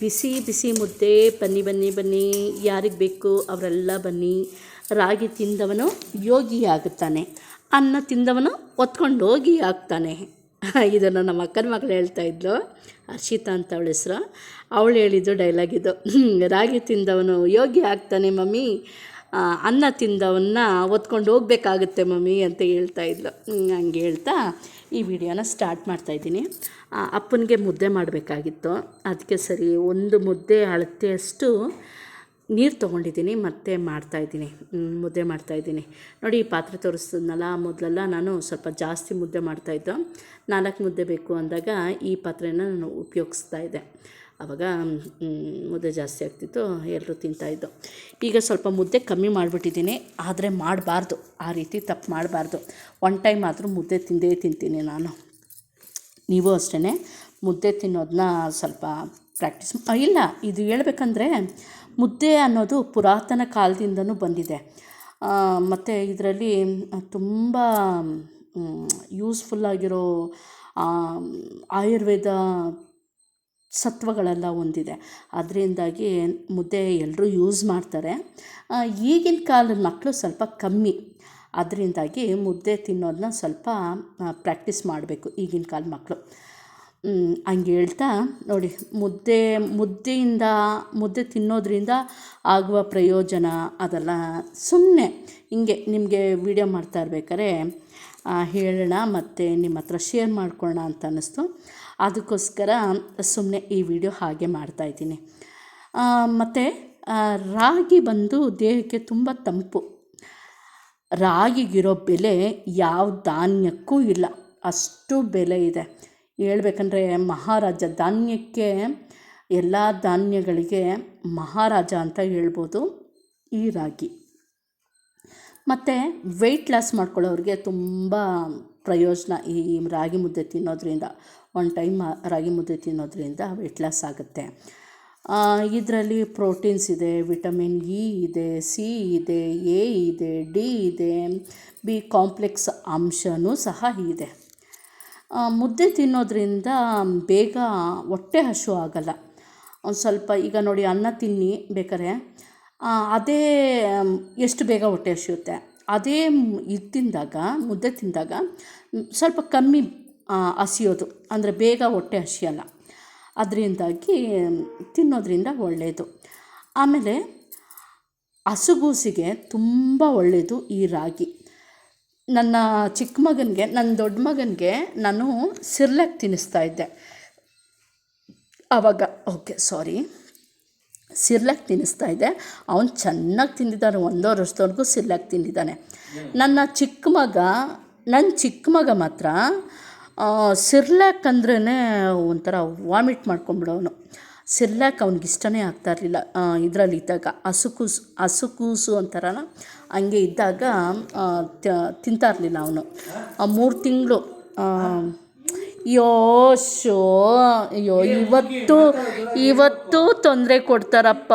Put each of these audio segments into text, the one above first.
ಬಿಸಿ ಬಿಸಿ ಮುದ್ದೆ, ಬನ್ನಿ ಬನ್ನಿ ಬನ್ನಿ, ಯಾರಿಗೆ ಬೇಕು ಅವರೆಲ್ಲ ಬನ್ನಿ. ರಾಗಿ ತಿಂದವನು ಯೋಗಿ ಆಗುತ್ತಾನೆ ಅನ್ನ ತಿಂದವನು ಒತ್ಕೊಂಡು ಹೋಗಿ ಆಗ್ತಾನೆ. ಇದನ್ನು ನಮ್ಮ ಅಕ್ಕನ ಮಗಳು ಹೇಳ್ತಾ ಇದ್ಲು. ಹರ್ಷಿತಾ ಅಂತ ಅವಳ ಹೆಸ್ರು. ಅವಳು ಹೇಳಿದ್ದು ಡೈಲಾಗಿದ್ದು ರಾಗಿ ತಿಂದವನು ಯೋಗಿ ಆಗ್ತಾನೆ ಮಮ್ಮಿ. ಅನ್ನ ತಿಂದವನ್ನ ಒತ್ಕೊಂಡು ಹೋಗ್ಬೇಕಾಗುತ್ತೆ ಮಮ್ಮಿ ಅಂತ ಹೇಳ್ತಾ ಇದ್ಲು. ಹಂಗೆ ಹೇಳ್ತಾ ಈ ವಿಡಿಯೋನ ಸ್ಟಾರ್ಟ್ ಮಾಡ್ತಾಯಿದ್ದೀನಿ ಅಪ್ಪನಿಗೆ ಮುದ್ದೆ ಮಾಡಬೇಕಾಗಿತ್ತು. ಅದಕ್ಕೆ ಸರಿ, ಒಂದು ಮುದ್ದೆ ಅಳತೆಯಷ್ಟು ನೀರು ತೊಗೊಂಡಿದ್ದೀನಿ, ಮತ್ತೆ ಮಾಡ್ತಾಯಿದ್ದೀನಿ ಮುದ್ದೆ ಮಾಡ್ತಾಯಿದ್ದೀನಿ ನೋಡಿ, ಈ ಪಾತ್ರೆ ತೋರಿಸ್ತಿದ್ನಲ್ಲ ಮೊದಲೆಲ್ಲ ನಾನು ಸ್ವಲ್ಪ ಜಾಸ್ತಿ ಮುದ್ದೆ ಮಾಡ್ತಾಯಿದ್ದು ನಾಲ್ಕು ಮುದ್ದೆ ಬೇಕು ಅಂದಾಗ ಈ ಪಾತ್ರೆನ ನಾನು ಉಪಯೋಗಿಸ್ತಾ ಇದ್ದೆ. ಆವಾಗ ಮುದ್ದೆ ಜಾಸ್ತಿ ಆಗ್ತಿತ್ತು ಎಲ್ಲರೂ ತಿಂತಾಯಿದ್ದು ಈಗ ಸ್ವಲ್ಪ ಮುದ್ದೆ ಕಮ್ಮಿ ಮಾಡಿಬಿಟ್ಟಿದ್ದೀನಿ, ಆದರೆ ಮಾಡಬಾರ್ದು. ಆ ರೀತಿ ತಪ್ಪು ಮಾಡಬಾರ್ದು. ಒನ್ ಟೈಮ್ ಆದರೂ ಮುದ್ದೆ ತಿಂದೇ ತಿಂತೀನಿ ನಾನು. ನೀವು ಅಷ್ಟೇ ಮುದ್ದೆ ತಿನ್ನೋದನ್ನ ಸ್ವಲ್ಪ ಪ್ರಾಕ್ಟೀಸ್ ಇಲ್ಲ, ಇದು ಹೇಳ್ಬೇಕಂದ್ರೆ ಮುದ್ದೆ ಅನ್ನೋದು ಪುರಾತನ ಕಾಲದಿಂದನೂ ಬಂದಿದೆ. ಮತ್ತು ಇದರಲ್ಲಿ ತುಂಬ ಯೂಸ್ಫುಲ್ಲಾಗಿರೋ ಆಯುರ್ವೇದ ಸತ್ವಗಳೆಲ್ಲ ಹೊಂದಿದೆ ಅದರಿಂದಾಗಿ ಮುದ್ದೆ ಎಲ್ಲರೂ ಯೂಸ್ ಮಾಡ್ತಾರೆ. ಈಗಿನ ಕಾಲದ ಮಕ್ಕಳು ಸ್ವಲ್ಪ ಕಮ್ಮಿ. ಅದರಿಂದಾಗಿ ಮುದ್ದೆ ತಿನ್ನೋದನ್ನ ಸ್ವಲ್ಪ ಪ್ರಾಕ್ಟೀಸ್ ಮಾಡಬೇಕು ಈಗಿನ ಕಾಲದ ಮಕ್ಕಳು ಹಂಗೆ ಹೇಳ್ತಾ ನೋಡಿ, ಮುದ್ದೆ, ಮುದ್ದೆಯಿಂದ, ಮುದ್ದೆ ತಿನ್ನೋದ್ರಿಂದ ಆಗುವ ಪ್ರಯೋಜನ ಅದೆಲ್ಲ ಸುಮ್ಮನೆ ಹಿಂಗೆ ನಿಮಗೆ ವಿಡಿಯೋ ಮಾಡ್ತಾ ಇರ್ಬೇಕಾದ್ರೆ ಹೇಳೋಣ ಮತ್ತು ನಿಮ್ಮ ಹತ್ರ ಶೇರ್ ಮಾಡ್ಕೊಳ್ಳೋಣ ಅಂತ ಅನ್ನಿಸ್ತು. ಅದಕ್ಕೋಸ್ಕರ ಸುಮ್ಮನೆ ಈ ವಿಡಿಯೋ ಹಾಗೆ ಮಾಡ್ತಾಯಿದ್ದೀನಿ ಮತ್ತು ರಾಗಿ ಬಂದು ದೇಹಕ್ಕೆ ತುಂಬ ತಂಪು. ರಾಗಿಗಿರೋ ಬೆಲೆ ಯಾವ ಧಾನ್ಯಕ್ಕೂ ಇಲ್ಲ, ಅಷ್ಟು ಬೆಲೆ ಇದೆ. ಹೇಳ್ಬೇಕಂದ್ರೆ ಮಹಾರಾಜ ಧಾನ್ಯಕ್ಕೆ ಎಲ್ಲ ಧಾನ್ಯಗಳಿಗೆ ಮಹಾರಾಜ ಅಂತ ಹೇಳ್ಬೋದು ಈ ರಾಗಿ. ಮತ್ತು ವೆಯ್ಟ್ ಲಾಸ್ ಮಾಡ್ಕೊಳ್ಳೋರಿಗೆ ತುಂಬ ಪ್ರಯೋಜನ ಈ ರಾಗಿ ಮುದ್ದೆ ತಿನ್ನೋದ್ರಿಂದ. ಒನ್ ಟೈಮ್ ರಾಗಿ ಮುದ್ದೆ ತಿನ್ನೋದ್ರಿಂದ ವೆಯ್ಟ್ ಲಾಸ್ ಆಗುತ್ತೆ. ಇದರಲ್ಲಿ ಪ್ರೋಟೀನ್ಸ್ ಇದೆ ವಿಟಮಿನ್ ಇ ಇದೆ ಸಿ ಇದೆ ಎ ಇದೆ ಡಿ ಇದೆ ಬಿ ಕಾಂಪ್ಲೆಕ್ಸ್ ಅಂಶವೂ ಸಹ ಇದೆ. ಮುದ್ದೆ ತಿನ್ನೋದ್ರಿಂದ ಬೇಗ ಹೊಟ್ಟೆ ಹಸು ಆಗಲ್ಲ. ಒಂದು ಸ್ವಲ್ಪ ಈಗ ನೋಡಿ ಅನ್ನ ತಿನ್ನಿ ಬೇಕಾರೆ ಅದೇ ಎಷ್ಟು ಬೇಗ ಹೊಟ್ಟೆ ಹಸಿಯುತ್ತೆ? ಅದೇ ಇದು ತಿಂದಾಗ ಮುದ್ದೆ ತಿಂದಾಗ ಸ್ವಲ್ಪ ಕಮ್ಮಿ ಹಸಿಯೋದು. ಅಂದರೆ ಬೇಗ ಹೊಟ್ಟೆ ಹಸಿಯಲ್ಲ. ಅದರಿಂದಾಗಿ ತಿನ್ನೋದ್ರಿಂದ ಒಳ್ಳೆಯದು ಆಮೇಲೆ ಹಸುಗೂಸಿಗೆ ತುಂಬ ಒಳ್ಳೆಯದು ಈ ರಾಗಿ. ನನ್ನ ಚಿಕ್ಕ ಮಗನಿಗೆ, ನನ್ನ ದೊಡ್ಡ ಮಗನಿಗೆ ನಾನು ಸಿರ್ಲಾಕ್ ತಿನ್ನಿಸ್ತಾ ಇದ್ದೆ. ಆವಾಗ ಓಕೆ, ಸಾರಿ. ಸಿರ್ಲಾಕ್ ತಿನ್ನಿಸ್ತಾ ಇದ್ದೆ. ಅವನು ಚೆನ್ನಾಗಿ ತಿಂದಿದ್ದಾನೆ, ಒಂದೂವರೆ ವರ್ಷದವರೆಗೂ ಸಿರ್ಲಾಕ್ ತಿಂದಿದ್ದಾನೆ. ನನ್ನ ಚಿಕ್ಕ ಮಗ ನನ್ನ ಚಿಕ್ಕ ಮಗ ಮಾತ್ರ ಸಿರ್ಲಾಕ್ ಅಂದ್ರೇ ಒಂಥರ ವಾಮಿಟ್ ಮಾಡ್ಕೊಂಬಿಡೋನು ಸಿರ್ಲಾಕ್ ಅವ್ನಿಗೆ ಇಷ್ಟನೇ ಆಗ್ತಾ ಇರಲಿಲ್ಲ ಇದರಲ್ಲಿ ಇದ್ದಾಗ. ಹಸುಕೂಸು ಹಸುಕೂಸು ಅಂತಾರಲ್ಲ ಹಂಗೆ ಇದ್ದಾಗ ತಿಂತಾ ಇರಲಿಲ್ಲ ಅವನು. ಮೂರು ತಿಂಗಳು ಅಯ್ಯೋ, ಶೋ, ಅಯ್ಯೋ, ಇವತ್ತು ಇವತ್ತು ತೊಂದರೆ ಕೊಡ್ತಾರಪ್ಪ,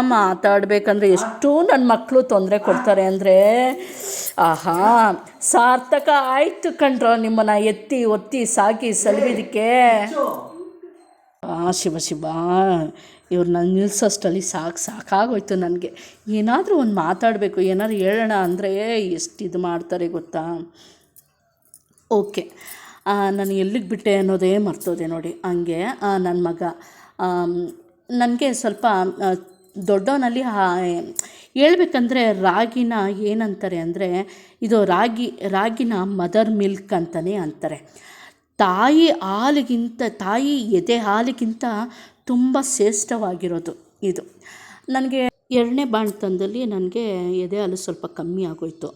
ಮಾತಾಡಬೇಕಂದ್ರೆ ಎಷ್ಟು ನನ್ನ ಮಕ್ಕಳು ತೊಂದರೆ ಕೊಡ್ತಾರೆ ಅಂದರೆ, ಆಹಾ, ಸಾರ್ಥಕ ಆಯಿತು ಕಣ್ರೋ ನಿಮ್ಮನ್ನು ಎತ್ತಿ, ಒತ್ತಿ ಸಾಕಿ ಸಲುವಿದಕ್ಕೆ. ಆ, ಶಿವ ಶಿವ ಇವ್ರನ್ನ ನಿಲ್ಸೋಷ್ಟರಲ್ಲಿ ಸಾಕು, ಸಾಕಾಗೋಯ್ತು ನನಗೆ. ಏನಾದರೂ ಒಂದು ಮಾತಾಡಬೇಕು, ಏನಾದ್ರು ಹೇಳೋಣ ಅಂದರೆ ಎಷ್ಟು ಇದು ಮಾಡ್ತಾರೆ ಗೊತ್ತಾ? ಓಕೆ. ನಾನು ಎಲ್ಲಿಗೆ ಬಿಟ್ಟೆ ಅನ್ನೋದೇ ಮರ್ತೋದೆ ನೋಡಿ. ಹಂಗೆ ನನ್ನ ಮಗ. ನನಗೆ ಸ್ವಲ್ಪ ದೊಡ್ಡವನಲ್ಲಿ ಹೇಳ್ಬೇಕಂದ್ರೆ ರಾಗಿನ ಏನಂತಾರೆ ಅಂದರೆ, ಇದು ರಾಗಿ, ರಾಗಿನ ಮದರ್ ಮಿಲ್ಕ್ ಅಂತಲೇ ಅಂತಾರೆ. ತಾಯಿ ಹಾಲಿಗಿಂತ, ತಾಯಿ ಎದೆ ಹಾಲಿಗಿಂತ ತುಂಬ ಶ್ರೇಷ್ಠವಾಗಿರೋದು ಇದು. ನನಗೆ ಎರಡನೇ ಬಾಣ್ತನದಲ್ಲಿ ನನಗೆ ಎದೆ ಹಾಲು ಸ್ವಲ್ಪ ಕಮ್ಮಿ ಆಗೋಯ್ತು.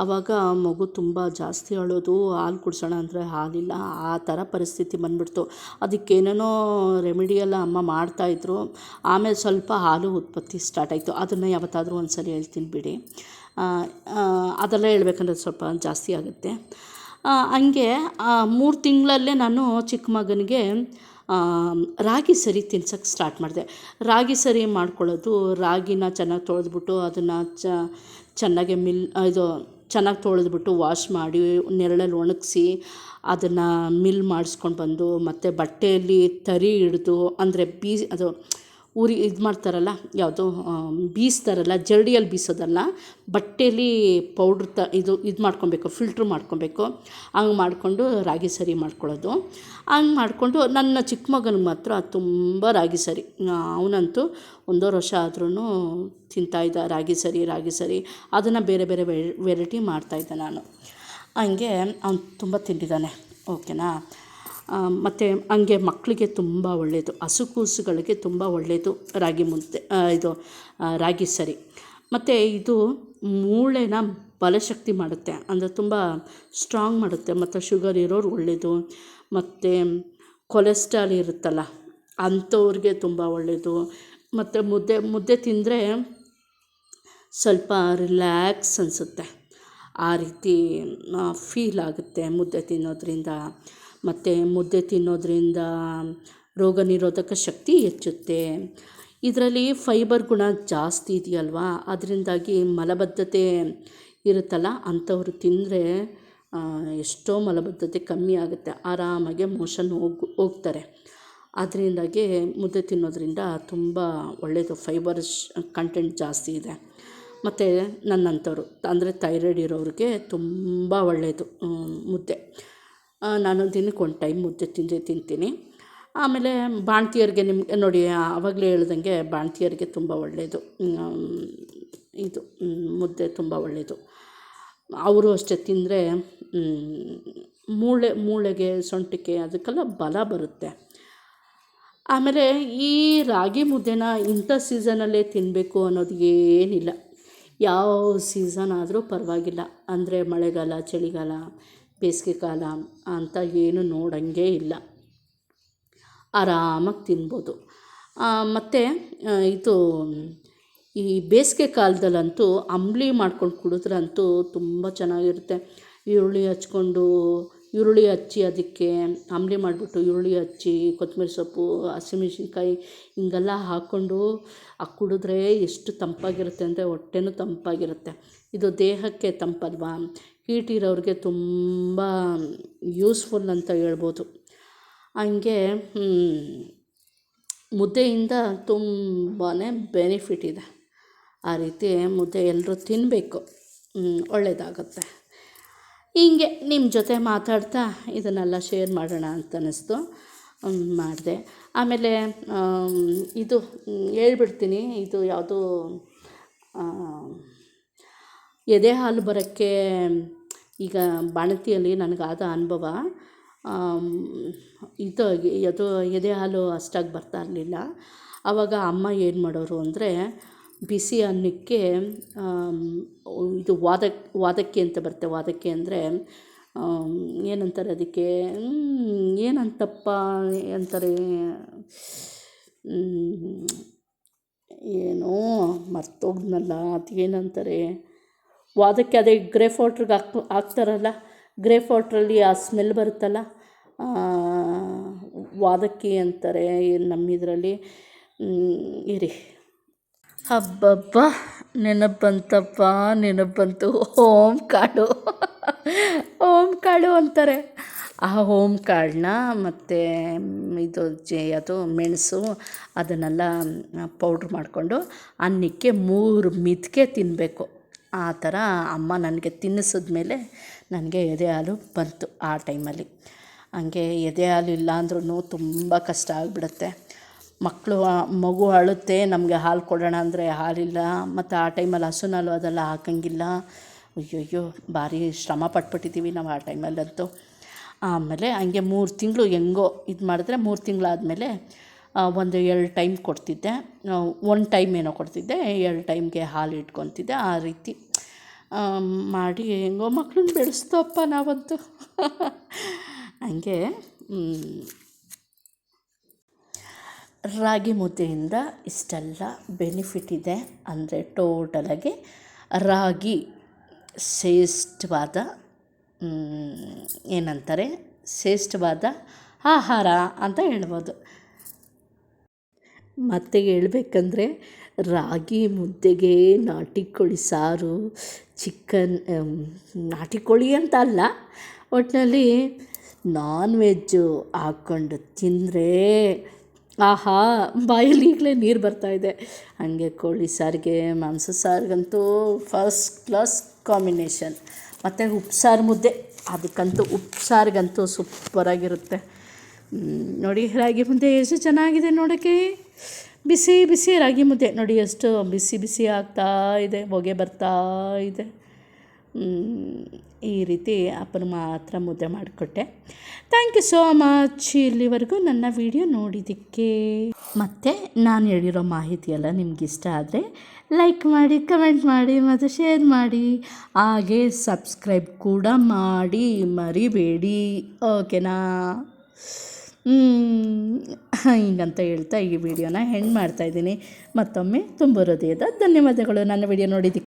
ಆವಾಗ ಮಗು ತುಂಬ ಜಾಸ್ತಿ ಅಳೋದು, ಹಾಲು ಕುಡಿಸೋಣ ಅಂದರೆ ಹಾಲಿಲ್ಲ, ಆ ಥರ ಪರಿಸ್ಥಿತಿ ಬಂದ್ಬಿಡ್ತು. ಅದಕ್ಕೇನೇನೋ ರೆಮಿಡಿ ಎಲ್ಲ ಅಮ್ಮ ಮಾಡ್ತಾಯಿದ್ರು ಆಮೇಲೆ ಸ್ವಲ್ಪ ಹಾಲು ಉತ್ಪತ್ತಿ ಸ್ಟಾರ್ಟ್ ಆಯಿತು. ಅದನ್ನು ಯಾವತ್ತಾದರೂ ಒಂದು ಸಲ ಹೇಳ್ತೀನಿ ಬಿಡಿ. ಅದೆಲ್ಲ ಹೇಳ್ಬೇಕಂದ್ರೆ ಸ್ವಲ್ಪ ಜಾಸ್ತಿ ಆಗುತ್ತೆ. ಹಂಗೆ ಮೂರು ತಿಂಗಳಲ್ಲೇ ನಾನು ಚಿಕ್ಕ ಮಗನಿಗೆ ರಾಗಿ ಸರಿ ತಿನ್ಸೋಕ್ಕೆ ಸ್ಟಾರ್ಟ್ ಮಾಡಿದೆ. ರಾಗಿ ಸರಿ ಮಾಡ್ಕೊಳ್ಳೋದು, ರಾಗಿನ ಚೆನ್ನಾಗಿ ತೊಳೆದ್ಬಿಟ್ಟು ಅದನ್ನು ಚೆನ್ನಾಗಿ ಮಿಲ್, ಇದು ಚೆನ್ನಾಗಿ ತೊಳೆದ್ಬಿಟ್ಟು ವಾಶ್ ಮಾಡಿ ನೆರಳಲ್ಲಿ ಒಣಗಿಸಿ ಅದನ್ನು ಮಿಲ್ ಮಾಡಿಸ್ಕೊಂಡು ಬಂದು ಮತ್ತು ಬಟ್ಟೆಯಲ್ಲಿ ತರಿ ಹಿಡ್ದು, ಅಂದರೆ ಬೀ ಅದು ಉರಿ ಇದು ಮಾಡ್ತಾರಲ್ಲ, ಯಾವುದು ಬೀಸ್ತಾರಲ್ಲ, ಜರಡಿಯಲ್ಲಿ ಬೀಸೋದಲ್ಲ ಬಟ್ಟೆಯಲ್ಲಿ ಪೌಡ್ರ್ ತ, ಇದು ಇದು ಮಾಡ್ಕೊಬೇಕು, ಫಿಲ್ಟ್ರ್ ಮಾಡ್ಕೊಬೇಕು. ಹಂಗೆ ಮಾಡಿಕೊಂಡು ರಾಗಿ ಸರಿ ಮಾಡ್ಕೊಳ್ಳೋದು. ಹಂಗೆ ಮಾಡಿಕೊಂಡು ನನ್ನ ಚಿಕ್ಕ ಮಗನಿಗೆ ಮಾತ್ರ ತುಂಬ ರಾಗಿ ಸರಿ. ಅವನಂತೂ ಒಂದೂವರೆ ವರ್ಷ ಆದ್ರೂ ತಿಂತಾಯಿದ್ದ ರಾಗಿ ಸರಿ ರಾಗಿ ಸರಿ. ಅದನ್ನು ಬೇರೆ ಬೇರೆ ವೆರೈಟಿ ಮಾಡ್ತಾಯಿದ್ದೆ ನಾನು. ಹಂಗೆ ಅವನು ತುಂಬ ತಿಂದಿದ್ದಾನೆ. ಓಕೆನಾ? ಮತ್ತು ಹಂಗೆ ಮಕ್ಕಳಿಗೆ ತುಂಬ ಒಳ್ಳೆಯದು ಹಸು ಕೂಸುಗಳಿಗೆ ತುಂಬ ಒಳ್ಳೆಯದು ರಾಗಿ ಮುದ್ದೆ ಇದು ರಾಗಿ ಸರಿ. ಮತ್ತು ಇದು ಮೂಳೆನ ಬಲಶಕ್ತಿ ಮಾಡುತ್ತೆ, ಅಂದರೆ ತುಂಬ ಸ್ಟ್ರಾಂಗ್ ಮಾಡುತ್ತೆ, ಮತ್ತು ಶುಗರ್ ಇರೋರು ಒಳ್ಳೆಯದು ಮತ್ತು ಕೊಲೆಸ್ಟ್ರಾಲ್ ಇರುತ್ತಲ್ಲ, ಅಂಥವ್ರಿಗೆ ತುಂಬ ಒಳ್ಳೆಯದು ಮತ್ತು ಮುದ್ದೆ ಮುದ್ದೆ ತಿಂದರೆ ಸ್ವಲ್ಪ ರಿಲ್ಯಾಕ್ಸ್ ಅನಿಸುತ್ತೆ, ಆ ರೀತಿ ಫೀಲ್ ಆಗುತ್ತೆ ಮುದ್ದೆ ತಿನ್ನೋದ್ರಿಂದ. ಮತ್ತು ಮುದ್ದೆ ತಿನ್ನೋದ್ರಿಂದ ರೋಗ ನಿರೋಧಕ ಶಕ್ತಿ ಹೆಚ್ಚುತ್ತೆ. ಇದರಲ್ಲಿ ಫೈಬರ್ ಗುಣ ಜಾಸ್ತಿ ಇದೆಯಲ್ವಾ? ಅದರಿಂದಾಗಿ ಮಲಬದ್ಧತೆ ಇರುತ್ತಲ್ಲ, ಅಂಥವ್ರು ತಿಂದರೆ ಎಷ್ಟೋ ಮಲಬದ್ಧತೆ ಕಮ್ಮಿ ಆಗುತ್ತೆ. ಆರಾಮಾಗಿ ಮೋಷನ್ ಹೋಗಿ, ಹೋಗ್ತಾರೆ. ಅದರಿಂದಾಗಿ ಮುದ್ದೆ ತಿನ್ನೋದ್ರಿಂದ ತುಂಬ ಒಳ್ಳೆಯದು ಫೈಬರ್ ಕಂಟೆಂಟ್ ಜಾಸ್ತಿ ಇದೆ. ಮತ್ತು ನನ್ನಂಥವ್ರು, ಅಂದರೆ ಥೈರಾಯ್ಡ್ ಇರೋರಿಗೆ ತುಂಬ ಒಳ್ಳೆಯದು ಮುದ್ದೆ. ನಾನು ದಿನಕ್ಕೆ ಒಂದು ಟೈಮ್ ಮುದ್ದೆ ತಿಂದೇ ತಿಂತೀನಿ. ಆಮೇಲೆ ಬಾಣ್ತಿಯರಿಗೆ ನಿಮಗೆ ನೋಡಿ ಆವಾಗಲೇ ಹೇಳ್ದಂಗೆ ಬಾಣ್ತಿಯರಿಗೆ ತುಂಬ ಒಳ್ಳೆಯದು ಇದು ಮುದ್ದೆ ತುಂಬ ಒಳ್ಳೆಯದು ಅವರು ಅಷ್ಟೇ ತಿಂದರೆ ಮೂಳೆ, ಮೂಳೆಗೆ, ಸೊಂಟಕ್ಕೆ ಅದಕ್ಕೆಲ್ಲ ಬಲ ಬರುತ್ತೆ. ಆಮೇಲೆ ಈ ರಾಗಿ ಮುದ್ದೆನ ಇಂಥ ಸೀಸನಲ್ಲೇ ತಿನ್ನಬೇಕು ಅನ್ನೋದು ಏನಿಲ್ಲ. ಯಾವ ಸೀಸನ್ ಆದರೂ ಪರವಾಗಿಲ್ಲ. ಅಂದರೆ ಮಳೆಗಾಲ, ಚಳಿಗಾಲ ಬೇಸಿಗೆ ಕಾಲ ಅಂತ ಏನು ನೋಡೋಂಗೆ ಇಲ್ಲ. ಆರಾಮಾಗಿ ತಿನ್ಬೋದು. ಮತ್ತು ಇದು, ಈ ಬೇಸಿಗೆ ಕಾಲದಲ್ಲಂತೂ ಅಂಬಲಿ ಮಾಡ್ಕೊಂಡು ಕುಡಿದ್ರಂತೂ ತುಂಬ ಚೆನ್ನಾಗಿರುತ್ತೆ. ಈರುಳ್ಳಿ ಹಚ್ಕೊಂಡು, ಈರುಳ್ಳಿ ಹಚ್ಚಿ ಅದಕ್ಕೆ ಅಂಬಲಿ ಮಾಡಿಬಿಟ್ಟು ಈರುಳ್ಳಿ ಹಚ್ಚಿ, ಕೊತ್ತಂಬರಿ ಸೊಪ್ಪು, ಹಸಿಮೆಣ್ಸಿನ್ಕಾಯಿ ಹಿಂಗೆಲ್ಲ ಹಾಕ್ಕೊಂಡು, ಆ ಕುಡಿದ್ರೆ ಎಷ್ಟು ತಂಪಾಗಿರುತ್ತೆ ಅಂದರೆ ಹೊಟ್ಟೆನೂ ತಂಪಾಗಿರುತ್ತೆ. ಇದು ದೇಹಕ್ಕೆ ತಂಪಲ್ವಾ ಹೀಟ್ ಇರೋರಿಗೆ ತುಂಬ ಯೂಸ್ಫುಲ್ ಅಂತ ಹೇಳ್ಬೋದು. ಹಂಗೆ ಮುದ್ದೆಯಿಂದ ತುಂಬಾ ಬೆನಿಫಿಟ್ ಇದೆ. ಆ ರೀತಿ ಮುದ್ದೆ ಎಲ್ಲರೂ ತಿನ್ನಬೇಕು ಒಳ್ಳೆಯದಾಗುತ್ತೆ ಹೀಗೆ ನಿಮ್ಮ ಜೊತೆ ಮಾತಾಡ್ತಾ ಇದನ್ನೆಲ್ಲ ಶೇರ್ ಮಾಡೋಣ ಅಂತ ಅನ್ನಿಸ್ತು. ಮಾಡಿದೆ. ಆಮೇಲೆ ಇದು ಹೇಳ್ಬಿಡ್ತೀನಿ. ಇದು ಯಾವುದು ಎದೆ ಹಾಲು ಬರೋಕ್ಕೆ ಈಗ ಬಾಣತಿಯಲ್ಲಿ ನನಗಾದ ಅನುಭವ ಇದು ಅದು ಎದೆ ಹಾಲು ಅಷ್ಟಾಗಿ ಬರ್ತಾ ಇರಲಿಲ್ಲ. ಆವಾಗ ಅಮ್ಮ ಏನು ಮಾಡೋರು ಅಂದರೆ ಬಿಸಿ ಅನ್ನಕ್ಕೆ ಇದು ವಾದ ವಾದಕ್ಕೆ ಅಂತ ಬರುತ್ತೆ. ವಾದಕ್ಕೆ ಅಂದರೆ ಏನಂತಾರೆ ಅದಕ್ಕೆ? ಏನಂತಪ್ಪ ಅಂತಾರೆ ಏನೋ ಮರ್ತೋದ್ನಲ್ಲ ಅದೇನಂತಾರೆ? ವಾದಕ್ಕೆ ಅದೇ ಗ್ರೇಪ್ ವಾಟ್ರಿಗೆ ಹಾಕ್ ಹಾಕ್ತಾರಲ್ಲ? ಗ್ರೇಪ್ ವಾಟ್ರಲ್ಲಿ ಆ ಸ್ಮೆಲ್ ಬರುತ್ತಲ್ಲ? ವಾದಕ್ಕಿ ಅಂತಾರೆ ನಮ್ಮ ಇದರಲ್ಲಿ? ಇರಿ. ಹಬ್ಬಬ್ಬ ನೆನಪು ಬಂತಪ್ಪ ನೆನಪು ಬಂತು ಓಂ ಕಾಳು ಓಮ್ ಕಾಳು ಅಂತಾರೆ. ಆ ಓಮ್ ಕಾಳನ್ನ ಮತ್ತು ಇದು ಜೆ, ಅದು ಮೆಣಸು, ಅದನ್ನೆಲ್ಲ ಪೌಡ್ರ್ ಮಾಡಿಕೊಂಡು ಅನ್ನಕ್ಕೆ ಮೂರು ಮಿದ್ಕೆ ತಿನ್ನಬೇಕು ಆ ಥರ ಅಮ್ಮ ನನಗೆ ತಿನ್ನಿಸಿದ್ಮೇಲೆ ನನಗೆ ಎದೆ ಹಾಲು ಬಂತು ಆ ಟೈಮಲ್ಲಿ. ಹಂಗೆ ಎದೆ ಹಾಲು ಇಲ್ಲ ಅಂದ್ರೂ ತುಂಬ ಕಷ್ಟ ಆಗಿಬಿಡುತ್ತೆ. ಮಕ್ಕಳು, ಮಗು ಅಳುತ್ತೆ, ನಮಗೆ ಹಾಲು ಕೊಡೋಣ ಅಂದರೆ ಹಾಲಿಲ್ಲ, ಮತ್ತು ಆ ಟೈಮಲ್ಲಿ ಹಸುನ ಹಾಲು ಅದೆಲ್ಲ ಹಾಕೋಂಗಿಲ್ಲ. ಅಯ್ಯಯ್ಯೋ, ಭಾರಿ ಶ್ರಮ ಪಟ್ಬಿಟ್ಟಿದ್ದೀವಿ ನಾವು ಆ ಟೈಮಲ್ಲಂತೂ. ಆಮೇಲೆ ಹಂಗೆ ಮೂರು ತಿಂಗಳು ಹೆಂಗೋ ಇದು ಮಾಡಿದ್ರೆ ಮೂರು ತಿಂಗಳಾದಮೇಲೆ ಒಂದು ಎರಡು ಟೈಮ್ ಕೊಡ್ತಿದ್ದೆ. ಒಂದು ಟೈಮ್ ಏನೋ ಕೊಡ್ತಿದ್ದೆ, ಎರಡು ಟೈಮ್ಗೆ ಹಾಲು ಇಟ್ಕೊತಿದ್ದೆ ಆ ರೀತಿ. ಮಾಡಿ ಹೆಂಗೋ ಮಕ್ಳನ್ನ ಬೆಳೆಸ್ತಪ್ಪ ನಾವಂತೂ. ಹಂಗೆ ರಾಗಿ ಮುದ್ದೆಯಿಂದ ಇಷ್ಟೆಲ್ಲ ಬೆನಿಫಿಟ್ ಇದೆ. ಅಂದರೆ ಟೋಟಲಾಗಿ ರಾಗಿ ಶ್ರೇಷ್ಠವಾದ ಏನಂತಾರೆ? ಶ್ರೇಷ್ಠವಾದ ಆಹಾರ ಅಂತ ಹೇಳ್ಬೋದು. ಮತ್ತೆ ಹೇಳ್ಬೇಕಂದ್ರೆ ರಾಗಿ ಮುದ್ದೆಗೆ ನಾಟಿ ಕೋಳಿ ಸಾರು, ಚಿಕನ್ ನಾಟಿ ಕೋಳಿ ಅಂತ ಅಲ್ಲ. ಒಟ್ಟಿನಲ್ಲಿ ನಾನ್ ವೆಜ್ಜು ಹಾಕ್ಕೊಂಡು ತಿಂದರೆ, ಆಹಾ ಬಾಯಲ್ಲಿ ಈಗಲೇ ನೀರು ಬರ್ತಾಯಿದೆ ಹಾಗೆ ಕೋಳಿ ಸಾರಿಗೆ, ಮಾಂಸ ಸಾರಿಗಂತೂ ಫಸ್ಟ್ ಕ್ಲಾಸ್ ಕಾಂಬಿನೇಷನ್ ಮತ್ತು ಉಪ್ಸಾರು ಮುದ್ದೆ, ಅದಕ್ಕಂತೂ ಉಪ್ಸಾರಿಗಂತೂ ಸೂಪರಾಗಿರುತ್ತೆ ನೋಡಿ ರಾಗಿ ಮುದ್ದೆ ಎಷ್ಟು ಚೆನ್ನಾಗಿದೆ ನೋಡೋಕ್ಕೆ. ಬಿಸಿ ಬಿಸಿ ರಾಗಿ ಮುದ್ದೆ. ನೋಡಿ ಎಷ್ಟು ಬಿಸಿ ಬಿಸಿ ಆಗ್ತಾ ಇದೆ, ಹೊಗೆ ಬರ್ತಾ ಇದೆ. ಈ ರೀತಿ ಅಪ್ಪನ ಮಾತ್ರ ಮುದ್ದೆ ಮಾಡಿಕೊಟ್ಟೆ. ಥ್ಯಾಂಕ್ ಯು ಸೋ ಮಚ್ ಇಲ್ಲಿವರೆಗೂ ನನ್ನ ವಿಡಿಯೋ ನೋಡಿದ್ದಕ್ಕೆ. ಮತ್ತು ನಾನು ಹೇಳಿರೋ ಮಾಹಿತಿಯೆಲ್ಲ ಇಷ್ಟ ಆದರೆ ಲೈಕ್ ಮಾಡಿ ಕಮೆಂಟ್ ಮಾಡಿ, ಮತ್ತು ಶೇರ್ ಮಾಡಿ. ಹಾಗೆ ಸಬ್ಸ್ಕ್ರೈಬ್ ಕೂಡ ಮಾಡಿ, ಮರಿಬೇಡಿ. ಓಕೆನಾ ಹಿಂಗಂತ ಹೇಳ್ತಾ ಈ ವಿಡಿಯೋನ ಹೆಣ್ಣು ಮಾಡ್ತಾಯಿದ್ದೀನಿ ಮತ್ತೊಮ್ಮೆ ತುಂಬ ಹೃದಯದ ಧನ್ಯವಾದಗಳು. ನನ್ನ ವಿಡಿಯೋ ನೋಡಿದ್ದಕ್ಕೆ